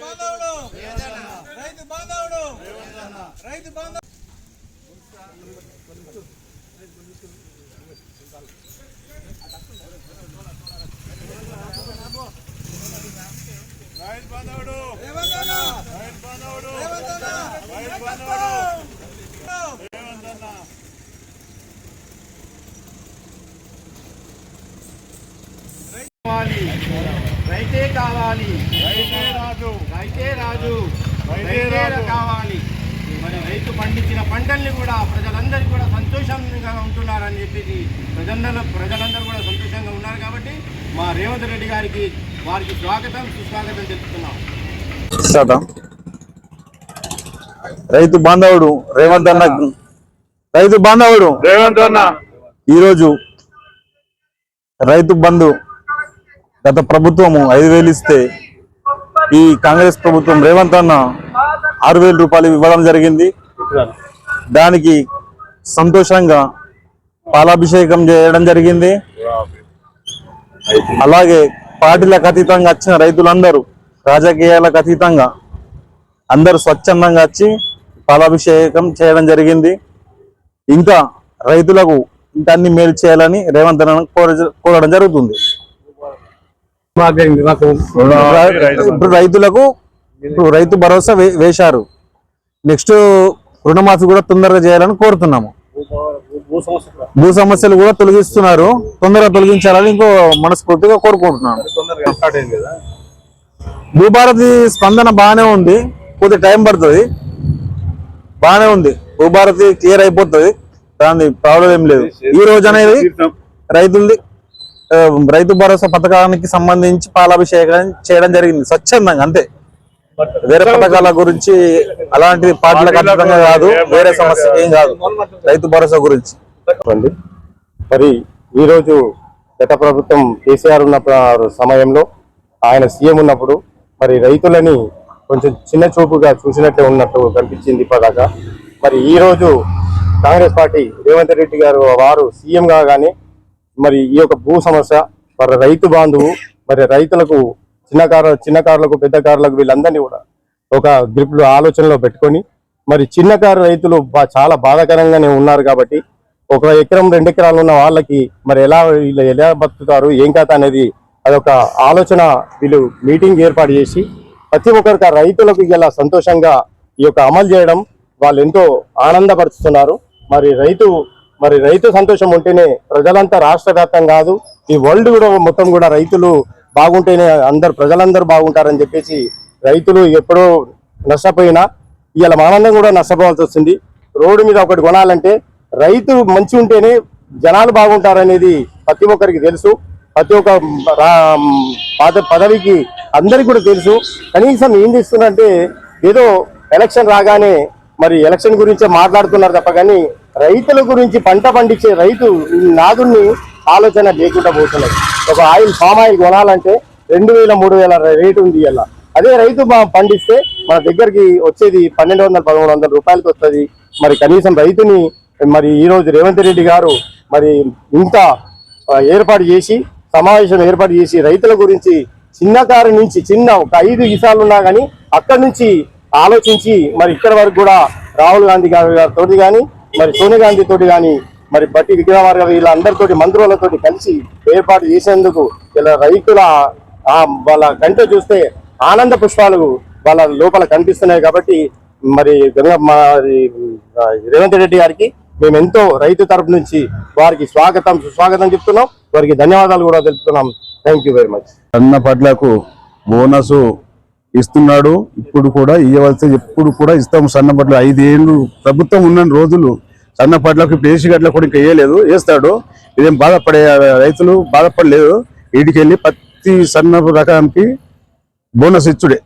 బాంధవుడు రైతు బాంధవుడు. రైతు బాంధవుడు రైతు బాంధవుడు. రైతు బాంధవుడు. రైతు బాంధవుడు. రైతు కావాలి. రైతే కావాలి. రైతే రాజు. రైతే రాజు. కావాలి మరి రైతు పండించిన పంటల్ని కూడా ప్రజలందరికీ కూడా సంతోషంగా ఉంటున్నారని చెప్పేసి ప్రజలందరూ ప్రజలందరూ కూడా సంతోషంగా ఉన్నారు కాబట్టి మా రేవంత్ రెడ్డి గారికి వారికి స్వాగతం సుస్వాగతం చెప్తున్నాం శాతం రైతు బాంధవుడు రేవంత్ అన్న. రైతు బాంధవుడు. రేవంత్ అన్న. ఈరోజు రైతు బంధు గత ప్రభుత్వము ఐదు వేలు ఇస్తే ఈ కాంగ్రెస్ ప్రభుత్వం రేవంత్ అన్న ఆరు వేల రూపాయలు ఇవ్వడం జరిగింది. దానికి సంతోషంగా పాలాభిషేకం చేయడం జరిగింది. అలాగే పార్టీలకు అతీతంగా వచ్చిన రైతులందరూ రాజకీయాలకు అతీతంగా అందరూ స్వచ్ఛందంగా వచ్చి పాలాభిషేకం చేయడం జరిగింది. ఇంకా రైతులకు ఇంకా అన్ని మేలు చేయాలని రేవంత్ కోర- కోరడం జరుగుతుంది. ఇప్పుడు రైతులకు ఇప్పుడు రైతు భరోసా వేశారు. నెక్స్ట్ రుణమాఫీ కూడా తొందరగా చేయాలని కోరుతున్నాము. భూ సమస్యలు కూడా తొలగిస్తున్నారు. తొందరగా తొలగించాలని ఇంకో మనస్ఫూర్తిగా కోరుకుంటున్నాను భూభారతి స్పందన బాగానే ఉంది. కొద్ది టైం పడుతుంది. బాగానే ఉంది. భూభారతి క్లియర్ అయిపోతుంది. దాని ప్రాబ్లం ఏం లేదు. ఈ రోజు అనేది రైతులది రైతు భరోసా పథకానికి సంబంధించి పాలాభిషేకం చేయడం జరిగింది. స్వచ్ఛందంగా అంతే. వేరే పథకాల గురించి అలాంటి పార్టీలకు అతీతంగా కాదు వేరే సమస్య ఏం కాదు. రైతు భరోసా గురించి. మరి ఈరోజు గత ప్రభుత్వం కేసీఆర్ ఉన్న సమయంలో ఆయన సీఎం ఉన్నప్పుడు మరి రైతులని కొంచెం చిన్న చూపుగా చూసినట్లే ఉన్నట్టు కనిపించింది ఇప్పటిదాకా. మరి ఈ రోజు కాంగ్రెస్ పార్టీ రేవంత్ రెడ్డి గారు వారు సీఎంగా కాగానే మరి ఈ యొక్క భూ సమస్య మరి రైతు బాంధువు మరి రైతులకు చిన్న కార్ చిన్న కార్లకు పెద్ద కార్లకు వీళ్ళందరినీ కూడా ఒక గ్రిప్లో ఆలోచనలో పెట్టుకొని మరి చిన్న కారు రైతులు చాలా బాధాకరంగానే ఉన్నారు కాబట్టి ఒక ఎకరం రెండు ఎకరాలు ఉన్న వాళ్ళకి మరి ఎలా వీళ్ళు ఎలా బతుకుతారు ఏం కథ అనేది అదొక ఆలోచన వీళ్ళు మీటింగ్ ఏర్పాటు చేసి ప్రతి ఒక్కరికి రైతులకు ఇలా సంతోషంగా ఈ యొక్క అమలు చేయడం వాళ్ళు ఎంతో ఆనందపరుస్తున్నారు. మరి రైతు మరి రైతు సంతోషం ఉంటేనే ప్రజలంతా రాష్ట్ర వ్యాప్తం కాదు ఈ వరల్డ్ కూడా మొత్తం కూడా రైతులు బాగుంటేనే అందరు ప్రజలందరూ బాగుంటారని చెప్పేసి రైతులు ఎప్పుడో నష్టపోయినా ఇవాళ మానందం కూడా నష్టపోవాల్సి వస్తుంది. రోడ్డు మీద ఒకటి కొనాలంటే రైతు మంచి ఉంటేనే జనాలు బాగుంటారనేది ప్రతి ఒక్కరికి తెలుసు. ప్రతి ఒక్క పాత పదవికి అందరికి కూడా తెలుసు. కనీసం ఏం చేస్తున్నారంటే ఏదో ఎలక్షన్ రాగానే మరి ఎలక్షన్ గురించే మాట్లాడుతున్నారు తప్ప కానీ రైతుల గురించి పంట పండించే రైతు నాదుడిని ఆలోచన లేకుండా పోతున్నది ఒక ఆయిల్ పామ్ ఆయిల్ కొనాలంటే రెండు వేల మూడు వేల రేటు ఉంది ఇలా అదే రైతు పండిస్తే మన దగ్గరికి వచ్చేది పన్నెండు వందల పదమూడు వందల రూపాయలకి వస్తుంది. మరి కనీసం రైతుని మరి ఈరోజు రేవంత్ రెడ్డి గారు మరి ఇంత ఏర్పాటు చేసి సమావేశం ఏర్పాటు చేసి రైతుల గురించి చిన్నకారు నుంచి చిన్న ఒక ఐదు ఈసాలు ఉన్నా కానీ అక్కడి నుంచి ఆలోచించి మరి ఇక్కడ వరకు కూడా రాహుల్ గాంధీ గారి గారితో కానీ మరి సోనియా గాంధీ తోటి కానీ మరి బట్టి విక్రమార్క వీళ్ళందరితోటి మంత్రులతో కలిసి ఏర్పాటు చేసేందుకు ఇలా రైతుల వాళ్ళ కంట చూస్తే ఆనంద పుష్పాలు వాళ్ళ లోపల కనిపిస్తున్నాయి కాబట్టి మరి గంగ మరి రేవంత్ రెడ్డి గారికి మేము ఎంతో రైతు తరపు నుంచి వారికి స్వాగతం సుస్వాగతం చెప్తున్నాం. వారికి ధన్యవాదాలు కూడా తెలుపుతున్నాం. థ్యాంక్ యూ వెరీ మచ్ అన్న పట్లకు బోనస్ ఇస్తున్నాడు. ఇప్పుడు కూడా ఇవ్వవలసి ఎప్పుడు కూడా ఇస్తాము. సన్నపట్ల ఐదేళ్ళు ప్రభుత్వం ఉన్న రోజులు సన్నపట్లకు ఇప్పుడు ఏసీ గట్ల కూడా ఇంకా వేయలేదు వేస్తాడు ఇదేం బాధపడే రైతులు బాధపడలేదు. వీటికి వెళ్ళి ప్రతి సన్న రకానికి బోనస్ ఇచ్చుడే.